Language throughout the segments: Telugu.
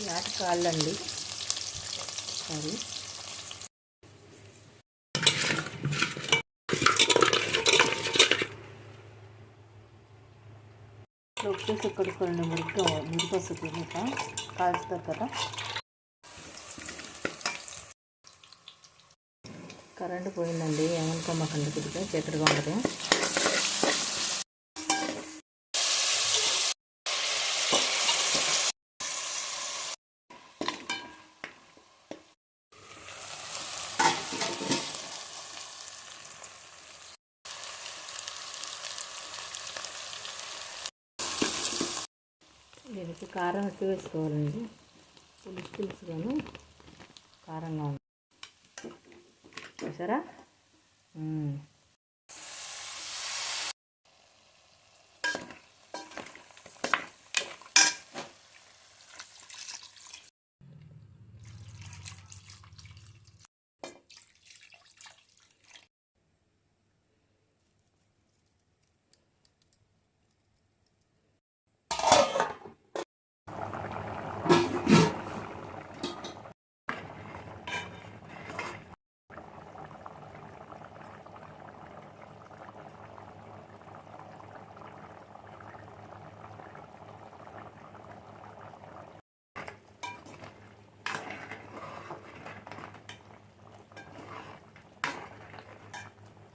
నాటి కాళ్ళండి. సారీ. ఉప్పేసి కడుక్కోండి మురికి మురికి వస్తుంది ఇంకా కాల్చుతారు కదా. కరెంటు పోయిందండి. ఏమనుకోమాకండి కొద్దిగా చీకటిగా ఉండదు దీనికి కారం ఎక్కువ వేసుకోవాలండి. పులుసు పులుసుగాను కారంగా ఉంది. చూసారా?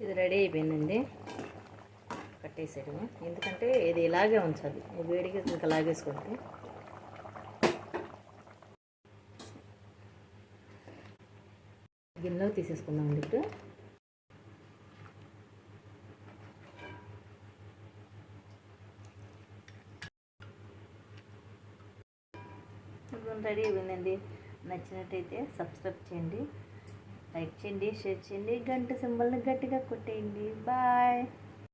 ఇది రెడీ అయిపోయిందండి. కట్టేసేయడమే. ఎందుకంటే ఇది ఇలాగే ఉంచాలి. ఈ వేడిగా ఇంకా లాగేసుకుంటే గిన్నెలో తీసేసుకుందామండి ఇప్పుడు ఇప్పుడు. రెడీ అయిపోయిందండి. నచ్చినట్టయితే సబ్స్క్రైబ్ చేయండి. లైక్ చేయండి షేర్ చేయండి గంట సింబల్ని గట్టిగా కొట్టేయండి. బాయ్.